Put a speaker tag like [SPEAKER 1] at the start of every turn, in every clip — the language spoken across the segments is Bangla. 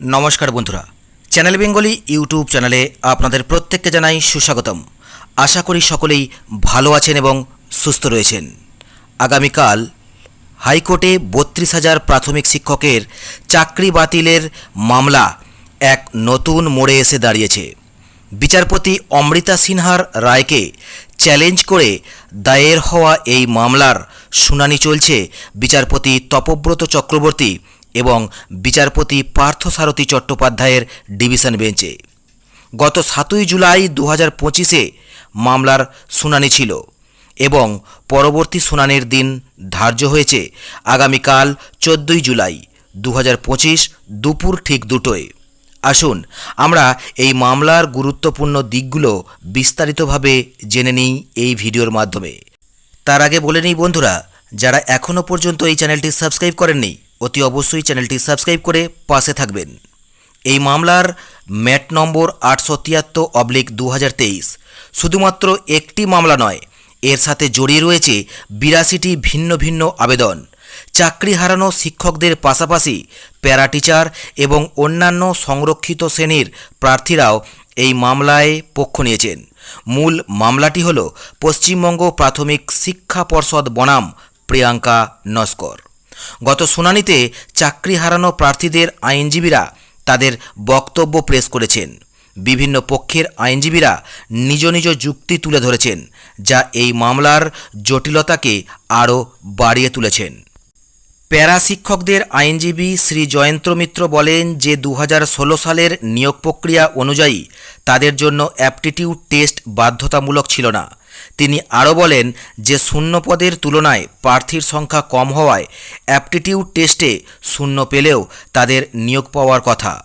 [SPEAKER 1] নমস্কার বন্ধুরা। চ্যানেল বেঙ্গলি ইউটিউব চ্যানেলে আপনাদের প্রত্যেককে জানাই সুস্বাগতম। আশা করি সকলেই ভালো আছেন এবং সুস্থ রয়েছেন। আগামীকাল হাইকোর্টে বত্রিশ হাজার প্রাথমিক শিক্ষকের চাকরি বাতিলের মামলা এক নতুন মোড়ে এসে দাঁড়িয়েছে। বিচারপতি অমৃতা সিনহার রায়কে চ্যালেঞ্জ করে দায়ের হওয়া এই মামলার শুনানি চলছে বিচারপতি তপব্রত চক্রবর্তী এবং বিচারপতি পার্থসারথী চট্টোপাধ্যায়ের ডিভিশন বেঞ্চে। গত সাতই জুলাই দু হাজার পঁচিশে মামলার শুনানি ছিল এবং পরবর্তী শুনানির দিন ধার্য হয়েছে আগামীকাল চোদ্দোই জুলাই দু হাজার পঁচিশ দুপুর ঠিক দুটোয়। আসুন, আমরা এই মামলার গুরুত্বপূর্ণ দিকগুলো বিস্তারিতভাবে জেনে নিই এই ভিডিওর মাধ্যমে। তার আগে বলে নিই বন্ধুরা, যারা এখনও পর্যন্ত এই চ্যানেলটি সাবস্ক্রাইব করেননি অতি অবশ্যই চ্যানেলটি সাবস্ক্রাইব করে পাশে থাকবেন। এই মামলার ম্যাট নম্বর আটশো তিয়াত্তর অবলিক দু হাজার তেইশ। শুধুমাত্র একটি মামলা নয়, এর সাথে জড়িয়ে রয়েছে বিরাশিটি ভিন্ন ভিন্ন আবেদন। চাকরি হারানো শিক্ষকদের পাশাপাশি প্যারা টিচার এবং অন্যান্য সংরক্ষিত শ্রেণির প্রার্থীরাও এই মামলায় পক্ষ নিয়েছেন। মূল মামলাটি হল পশ্চিমবঙ্গ প্রাথমিক শিক্ষা পর্ষদ বনাম প্রিয়াঙ্কা নস্কর। গত শুনানিতে চাকরি হারানো প্রার্থীদের আইনজীবীরা তাদের বক্তব্য প্রেস করেছেন। বিভিন্ন পক্ষের আইনজীবীরা নিজ নিজ যুক্তি তুলে ধরেছেন, যা এই মামলার জটিলতাকে আরও বাড়িয়ে তুলেছেন। প্যারা শিক্ষকদের আইনজীবী শ্রী জয়ন্ত মিত্র বলেন যে দু হাজার ষোলো সালের নিয়োগ প্রক্রিয়া অনুযায়ী তাদের জন্য অ্যাপটিটিউড টেস্ট বাধ্যতামূলক ছিল না। তিনি আরও বলেন যে শূন্যপদের তুলনায় প্রার্থীর সংখ্যা কম হওয়ায় অ্যাপটিটিউড টেস্টে শূন্য পেলেও তাদের নিয়োগ পাওয়ার কথা।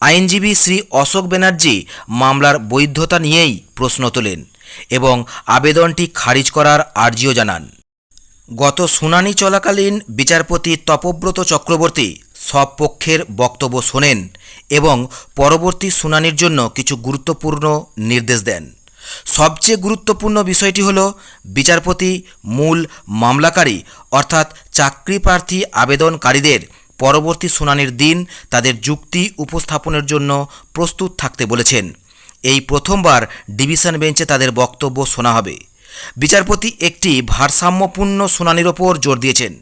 [SPEAKER 1] আইনজীবী শ্রী অশোক ব্যানার্জি মামলার বৈধতা নিয়েই প্রশ্ন তোলেন এবং আবেদনটি খারিজ করার আর্জিও জানান। গত শুনানি চলাকালীন বিচারপতি তপব্রত চক্রবর্তী সব পক্ষের বক্তব্য শোনেন এবং পরবর্তী শুনানির জন্য কিছু গুরুত্বপূর্ণ নির্দেশ দেন। সবচেয়ে গুরুত্বপূর্ণ বিষয়টি হল বিচারপতি মূল মামলাকারী, অর্থাৎ চাকরি প্রার্থী আবেদনকারীদের পরবর্তী শুনানির দিন তাদের যুক্তি উপস্থাপনের জন্য প্রস্তুত থাকতে বলেছেন। এই প্রথমবার ডিভিশন বেঞ্চে তাদের বক্তব্য শোনা হবে। বিচারপতি একটি ভারসাম্যপূর্ণ শুনানির ওপর জোর দিয়েছেন,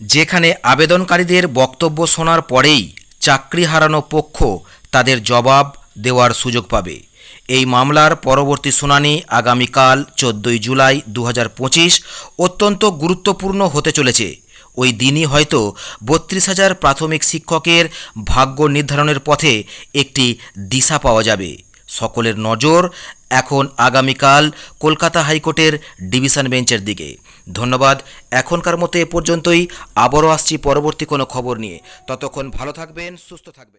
[SPEAKER 1] যেখানে আবেদনকারীদের বক্তব্য শোনার পরেই চাকরি হারানো পক্ষ তাদের জবাব দেওয়ার সুযোগ পাবে। এই মামলার পরবর্তী শুনানি আগামীকাল চোদ্দোই জুলাই দু হাজার পঁচিশ অত্যন্ত গুরুত্বপূর্ণ হতে চলেছে। ওই দিনই হয়তো বত্রিশ হাজার প্রাথমিক শিক্ষকের ভাগ্য নির্ধারণের পথে একটি দিশা পাওয়া যাবে। সকলের নজর এখন আগামীকাল কলকাতা হাইকোর্টের ডিভিশন বেঞ্চের দিকে। ধন্যবাদ, এখনকার মতো এ পর্যন্তই। আবারও আসছি পরবর্তী কোনো খবর নিয়ে। ততক্ষণ ভালো থাকবেন, সুস্থ থাকবেন।